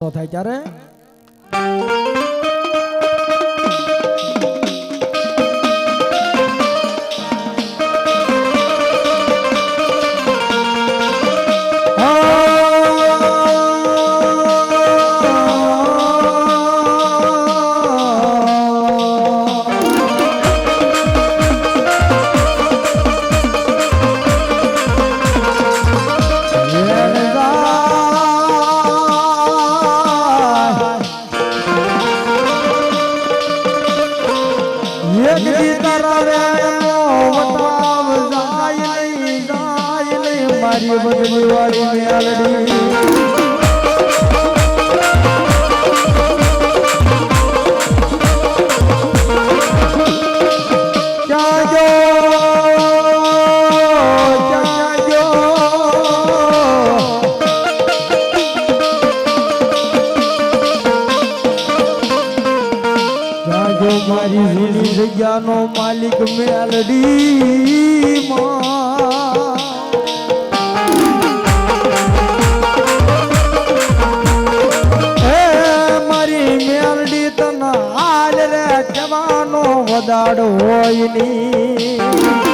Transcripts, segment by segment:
થાય ત્યારે મારી બદલી વાળી મેલડી માલિક મેલડી માં. હે મારી મેલડી તને હાલ રે જવાનો વદાડ હોયની.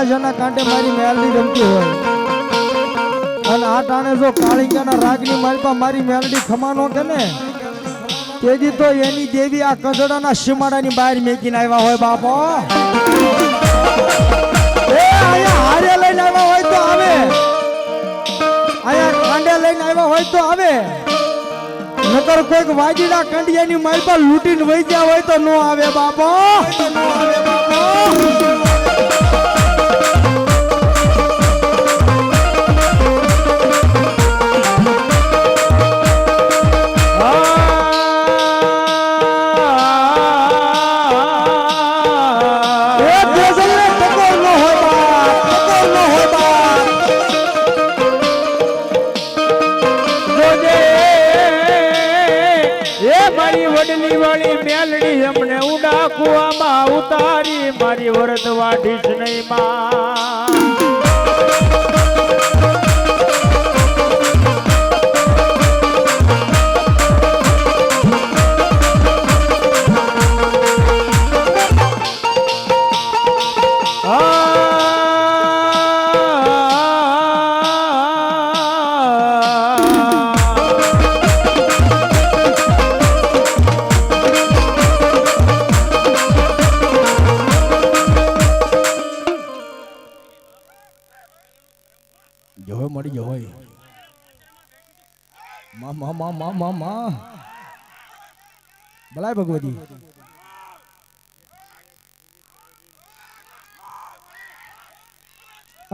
જેના જેના કાંઠે મારી મેલડી રમતી હોય. અને આ ટાણે જો કાળિંગાના રાગની માલપા મારી મેલડી ખમાનો કે ને તેથી તો એની દેવી આ કજડાના સીમાડાની બહાર મેકીને આવ્યા હોય બાપો. હારે લઈને આવ્યા હોય તો આવે. અહીંયા કાંડે લઈને આવ્યા હોય તો આવે. નકર કોઈક વાજીડા કંડિયાની માલ પર લૂંટીને વહી ગયા હોય તો ન આવે બાપો નો આવે બાપો. અમને ઉડા કુવામાં ઉતારી મારી વરદ વાઢીશ નહીં માં. મા ભગવતી.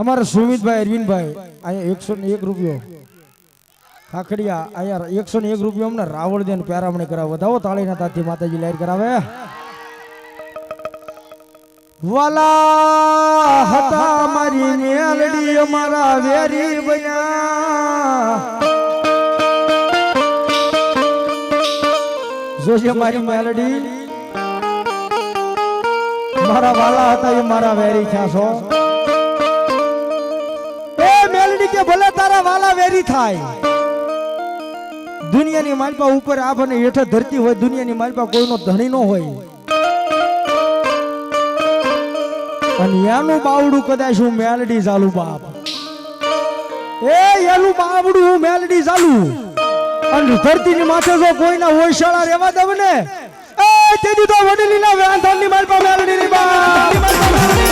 અમારા સુમિતભાઈ, અરવિંદભાઈ, અહીંયા એકસો ને એક રૂપિયો. ખાખડિયા, અહીંયા એકસો ને એક રૂપિયો અમને રાવળ દેન પ્યારામણી કરાવે. વધાવો તાળીના તાથી માતાજી લહેર કરાવે. વાલા હતા મારી અમારા વેરી બન્યા. જોજે મારી મેલડી. મારા વાલા હતા એ મારા વેરી થયા છો. એ મેલડી કે ભલે તારા વાલા વેરી થાય. દુનિયાની માલપા ઉપર આપણને હેઠે ધરતી હોય, દુનિયાની માલપા કોઈનો ધણી ન હોય. અને એનું બાવડું કદાચ હું મેલડી ચાલુ બાપ. એ એનું બાવડું હું મેલડી ચાલુ અને ધરતીની માથે જો કોઈના હોયશાળા રહેવા દવ ને, એ તેથી તો વડીલીના વ્યાંધાનની માલ પર મેલડીની બાપ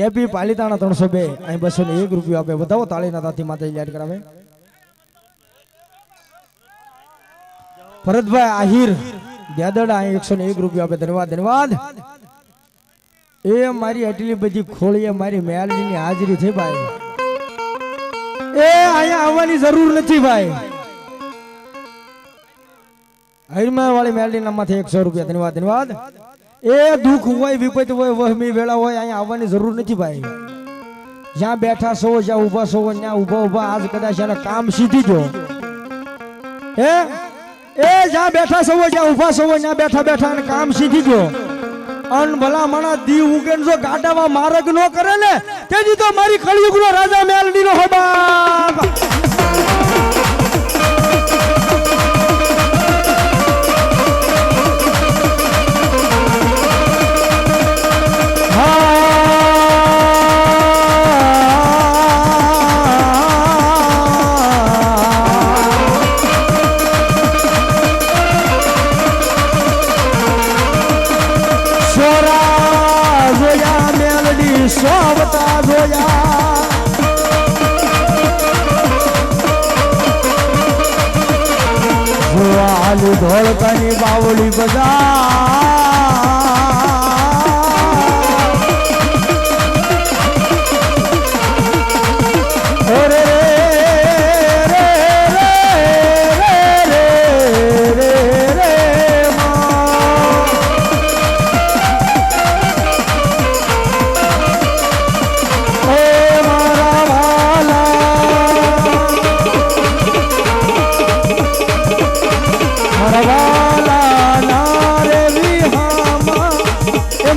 કેપી પાલિતાણા ત્રણસો બે. અહીં બસો ને એક રૂપિયો આપે. બતાવો તાળીના તાથી માતા યાદ કરાવે. ભરતભાઈ આહિર દેદડા અહીં એકસો ને એક રૂપિયો આપે. ધન્યવાદ ધન્યવાદ. એ મારી આટલી બધી ખોળીએ મારી મેલડીની હાજરી થઈ ભાઈ. એ અહીંયા આવવાની જરૂર નથી ભાઈ. હરિમા વાળી મેલડી નામાંથી એકસો રૂપિયા. ધન્યવાદ ધન્યવાદ. એ દુઃખ હોય વિપત હોય, વહમી વેળા હોય, અહીંયા આવવાની જરૂર નથી ભાઈ. જ્યાં બેઠા છો, જ્યાં ઊભા છો, ત્યાં ઊભા ઊભા આજ કદાચ એને કામ સીધી જો હે? એ જ્યાં બેઠા છો, જ્યાં ઊભા છો, ત્યાં બેઠા બેઠા એને કામ સીધી જો અન ભલા મણા દી ઉગેન જો ગાડામાં માર્ગ નો કરે ને તેથી તો મારી કળિયુગનો રાજા મેલડી નો આલુ ધોળકાની બાવળી બજાર.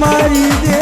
મારી દે